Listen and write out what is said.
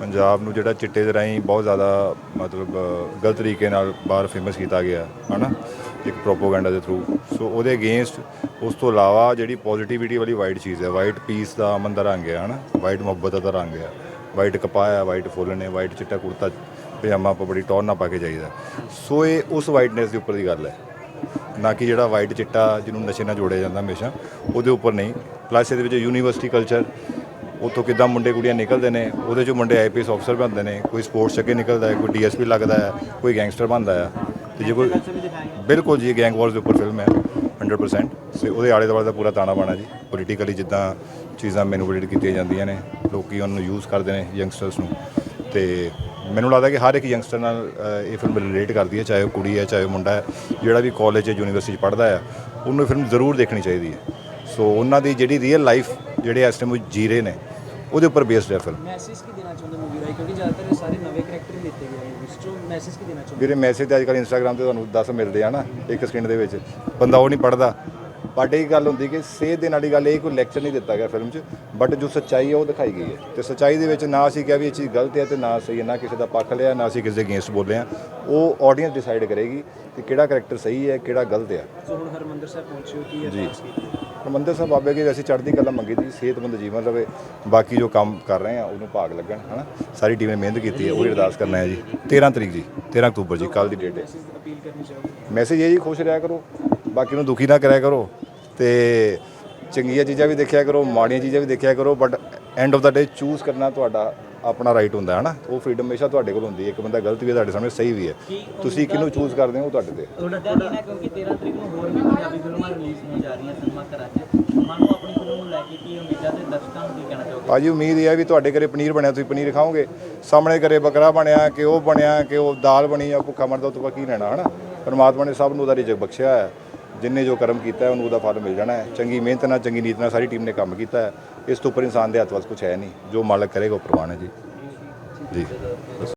ਪੰਜਾਬ ਨੂੰ ਜਿਹੜਾ ਚਿੱਟੇ ਦੇ ਰਾਹੀਂ ਬਹੁਤ ਜ਼ਿਆਦਾ, ਮਤਲਬ, ਗਲਤ ਤਰੀਕੇ ਨਾਲ ਬਾਹਰ ਫੇਮਸ ਕੀਤਾ ਗਿਆ, ਹਨਾ? ਇੱਕ ਪ੍ਰੋਪੋਗੈਂਡਾ ਦੇ ਥਰੂ ਸੋ ਉਹਦੇ ਅਗੇਂਸਟ ਉਸ ਤੋਂ ਇਲਾਵਾ ਜਿਹੜੀ ਪੋਜ਼ਿਟਿਵਿਟੀ ਵਾਲੀ ਵਾਈਟ ਚੀਜ਼ ਹੈ ਵਾਈਟ ਪੀਸ ਦਾ ਅਮਨ ਦਾ ਰੰਗ ਹੈ, ਹਨਾ? ਵਾਈਟ ਮੁਹੱਬਤ ਦਾ ਰੰਗ ਹੈ। ਵਾਈਟ ਕਪਾਹ ਹੈ ਵਾਈਟ ਫੁੱਲ ਨੇ ਵਾਈਟ ਚਿੱਟਾ ਕੁੜਤਾ, ਪਜਾਮਾ ਆਪਾਂ ਬੜੀ ਟੌਰ ਨਾ ਪਾ ਕੇ ਜਾਈਦਾ। ਸੋ ਇਹ ਉਸ ਵਾਈਟਨੈਸ ਦੇ ਉੱਪਰ ਦੀ ਗੱਲ ਹੈ। ਨਾ ਕਿ ਜਿਹੜਾ ਵਾਈਟ ਚਿੱਟਾ ਜਿਹਨੂੰ ਨਸ਼ੇ ਨਾਲ ਜੋੜਿਆ ਜਾਂਦਾ ਹਮੇਸ਼ਾ, ਉਹਦੇ ਉੱਪਰ ਨਹੀਂ। ਪਲੱਸ ਇਹਦੇ ਵਿੱਚ ਯੂਨੀਵਰਸਿਟੀ ਕਲਚਰ ਉੱਥੋਂ ਕਿੱਦਾਂ ਮੁੰਡੇ ਕੁੜੀਆਂ ਨਿਕਲਦੇ ਨੇ ਉਹਦੇ ਚੋਂ ਮੁੰਡੇ ਆਈਪੀਐਸ ਅਫਸਰ ਬਣਦੇ ਨੇ ਕੋਈ ਸਪੋਰਟਸ ਅੱਗੇ ਨਿਕਲਦਾ ਹੈ ਕੋਈ ਡੀਐਸਪੀ ਲੱਗਦਾ ਹੈ ਕੋਈ ਗੈਂਗਸਟਰ ਬਣਦਾ ਹੈ। ਤੇ ਜੇ ਕੋਈ ਬਿਲਕੁਲ ਜੀ ਗੈਂਗ ਵਾਰਸ ਦੇ ਉੱਪਰ ਫਿਲਮ ਹੈ 100% ਸੇ ਉਹਦੇ ਆਲੇ ਦੁਆਲੇ ਦਾ ਪੂਰਾ ਤਾਣਾ ਬਾਣਾ ਜੀ। ਪੋਲੀਟੀਕਲੀ ਜਿੱਦਾਂ ਚੀਜ਼ਾਂ ਮੈਨੂਪੂਲੇਟ ਕੀਤੀਆਂ ਜਾਂਦੀਆਂ ਨੇ ਲੋਕੀ ਉਹਨੂੰ ਯੂਜ਼ ਕਰਦੇ ਨੇ ਯੰਗਸਟਰਸ ਨੂੰ। ਤੇ ਮੈਨੂੰ ਲੱਗਦਾ ਕਿ ਹਰ ਇੱਕ ਯੰਗਸਟਰ ਨਾਲ ਅ, ਇਹ ਫਿਲਮ ਰਿਲੇਟ ਕਰਦੀ ਹੈ ਚਾਹੇ ਉਹ ਕੁੜੀ ਹੈ ਚਾਹੇ ਉਹ ਮੁੰਡਾ ਹੈ। ਜਿਹੜਾ ਵੀ ਕਾਲਜ ਜਾਂ ਯੂਨੀਵਰਸਿਟੀ 'ਚ ਪੜ੍ਹਦਾ ਹੈ ਉਹਨੂੰ ਇਹ ਫਿਲਮ ਜ਼ਰੂਰ ਦੇਖਣੀ ਚਾਹੀਦੀ ਹੈ। ਸੋ ਉਹਨਾਂ ਦੀ ਜਿਹੜੀ ਰੀਅਲ ਲਾਈਫ ਜਿਹੜੇ ਇਸ ਟਾਈਮ ਜੀ ਰਹੇ ਨੇ ਉਹਦੇ ਉੱਪਰ ਬੇਸਡ ਹੈ ਫਿਲਮ ਮੈਸੇਜ ਕੀ ਦੇਣਾ ਚਾਹੁੰਦੇ ਮੂਵੀ ਰਾਈ ਕਿਉਂਕਿ ਜ਼ਿਆਦਾਤਰ ਸਾਰੇ ਨਵੇਂ ਕਰੈਕਟਰ ਲਿੱਤੇ ਗਏ ਮੂਵੀਜ਼ ਚੋਂ। ਮੈਸੇਜ ਕੀ ਦੇਣਾ ਚਾਹੁੰਦੇ? ਵੀਰੇ ਮੈਸੇਜ ਤੇ ਅੱਜ ਕੱਲ੍ਹ ਇੰਸਟਾਗ੍ਰam ਤੇ ਤੁਹਾਨੂੰ 10 ਮਿਲਦੇ ਆ ਨਾ ਇੱਕ ਸਕਿੰਟ ਦੇ ਵਿੱਚ। ਬੰਦਾ ਉਹ ਨਹੀਂ ਪੜਦਾ ਬਟ ਇਹ ਗੱਲ ਹੁੰਦੀ ਕਿ ਸੇਧ ਦੇਣ ਵਾਲੀ ਗੱਲ ਇਹ ਕੋਈ ਲੈਕਚਰ ਨਹੀਂ ਦਿੱਤਾ ਗਿਆ ਫਿਲਮ 'ਚ। ਬਟ ਜੋ ਸੱਚਾਈ ਹੈ ਉਹ ਦਿਖਾਈ ਗਈ ਹੈ। ਤੇ ਸੱਚਾਈ ਦੇ ਵਿੱਚ ਨਾ ਅਸੀਂ ਕਿਹਾ ਵੀ ਇਹ ਚੀਜ਼ ਗਲਤ ਹੈ ਤੇ ਨਾ ਸਹੀ ਹੈ ਨਾ ਕਿਸੇ ਦਾ ਪੱਖ ਲਿਆ ਨਾ ਅਸੀਂ ਕਿਸੇ ਦੇ ਅਗੇਂਸਟ ਬੋਲੇ ਆ। ਉਹ ਆਡੀਅנס ਡਿਸਾਈਡ ਕਰੇਗੀ ਕਿ ਕਿਹੜਾ ਕਰੈਕਟਰ ਸਹੀ ਹੈ ਕਿਹੜਾ ਗਲਤ ਹੈ ਸੋ ਹੁਣ ਹਰਮੰਦਰ ਸਾਹਿਬ ਪਹੁੰਚੇ ਹੋ ਕੀ ਅਰਦਾਸ ਕੀਤੀ ਹਰਮੰਦਰ ਸਾਹਿਬ ਬਾਬੇ ਕੀ ਅਸੀਂ ਚੜ੍ਹਦੀ ਕਲਾ ਮੰਗੀ ਸੀ ਸਿਹਤਮੰਦ ਜੀਵਨ ਰਵੇ। ਬਾਕੀ ਜੋ ਕੰਮ ਕਰ ਰਹੇ ਆ, ਉਹਨੂੰ ਭਾਗ ਲੱਗਣ, ਹਨਾ? ਸਾਰੀ ਟੀਮ ਨੇ ਮਿਹਨਤ ਕੀਤੀ ਹੈ ਉਹ ਅਰਦਾਸ ਕਰਨਾ ਹੈ ਜੀ। 13 ਤਰੀਕ ਜੀ 13 ਅਕਤੂਬਰ ਜੀ ਕੱਲ ਦੀ ਡੇਟ ਹੈ। ਮੈਸੇਜ ਮੈਸੇਜ ਇਹ ਜੀ, ਖੁਸ਼ ਰਿਹਾ ਕਰੋ, ਬਾਕੀ ਨੂੰ ਦੁਖੀ ਨਾ ਕਰਿਆ ਕਰੋ ਤੇ ਚੰਗੀਆਂ ਚੀਜ਼ਾਂ ਵੀ ਦੇਖਿਆ ਕਰੋ, ਮਾੜੀਆਂ ਚੀਜ਼ਾਂ ਵੀ ਦੇਖਿਆ ਕਰੋ but end of the day choose ਕਰਨਾ ਤੁਹਾਡਾ ਆਪਣਾ ਰਾਈਟ ਹੁੰਦਾ ਹੈ ਨਾ ਉਹ ਫਰੀडम ਹਮੇਸ਼ਾ ਤੁਹਾਡੇ ਕੋਲ ਹੁੰਦੀ ਹੈ ਇੱਕ ਬੰਦਾ ਗਲਤ ਵੀ ਹੈ ਤੁਹਾਡੇ ਸਾਹਮਣੇ ਸਹੀ ਵੀ ਹੈ। ਤੁਸੀਂ ਕਿਹਨੂੰ ਚੂਜ਼ ਕਰਦੇ ਹੋ ਉਹ ਤੁਹਾਡੇ ਤੇ। ਤੁਹਾਡਾ ਨਾ ਕਿਉਂਕਿ 13 ਤਰੀਕ ਨੂੰ ਹੋਰ ਵੀ ਪੰਜਾਬੀ ਫਿਲਮਾਂ ਰਿਲੀਜ਼ ਹੋਣ ਜਾ ਰਹੀਆਂ ਸਿਨੇਮਾ ਘਰਾਂ 'ਚ। ਮਨ ਨੂੰ ਆਪਣੀ ਫਿਲਮ ਨੂੰ ਲੈ ਕੇ ਕੀ ਉਮੀਦਾਂ ਤੇ ਦਰਸ਼ਕਾਂ ਨੂੰ ਕੀ ਕਹਿਣਾ ਚਾਹੋਗੇ? ਭਾਜੀ ਉਮੀਦ ਇਹ ਹੈ ਵੀ ਤੁਹਾਡੇ ਘਰੇ ਪਨੀਰ ਬਣਿਆ ਤੁਸੀਂ ਪਨੀਰ ਖਾਓਗੇ। ਸਾਹਮਣੇ ਘਰੇ ਬੱਕਰਾ ਬਣਿਆ ਕਿ ਉਹ ਬਣਿਆ ਕਿ ਉਹ ਦਾਲ ਬਣੀ ਆ ਭੁੱਖਾ ਮਰਦਾ ਉਹ ਤੋਂ ਕੀ ਲੈਣਾ ਹਨਾ? ਪਰਮਾਤਮਾ ਨੇ ਸਭ ਨੂੰ ਉਹਦਾ ਰਿਜ਼ਕ ਬਖਸ਼ਿਆ ਹੈ ਜਿੰਨੇ ਜੋ ਕਰਮ ਕੀਤਾ ਉਹਨੂੰ ਉਹਦਾ ਫਲ ਮਿਲ ਜਾਣਾ ਹੈ। ਚੰਗੀ ਮਿਹਨਤ ਨਾਲ, ਚੰਗੀ ਨੀਤ ਨਾਲ ਸਾਰੀ ਟੀਮ ਨੇ ਕੰਮ ਕੀਤਾ ਹੈ। ਇਸ ਤੋਂ ਉੱਪਰ ਇਨਸਾਨ ਦੇ ਹੱਥ ਵੱਸ ਕੁਝ ਹੈ ਨਹੀਂ। ਜੋ ਮਾਲਕ ਕਰੇਗਾ, ਉਹ ਪ੍ਰਵਾਨ ਹੈ ਜੀ। ਜੀ।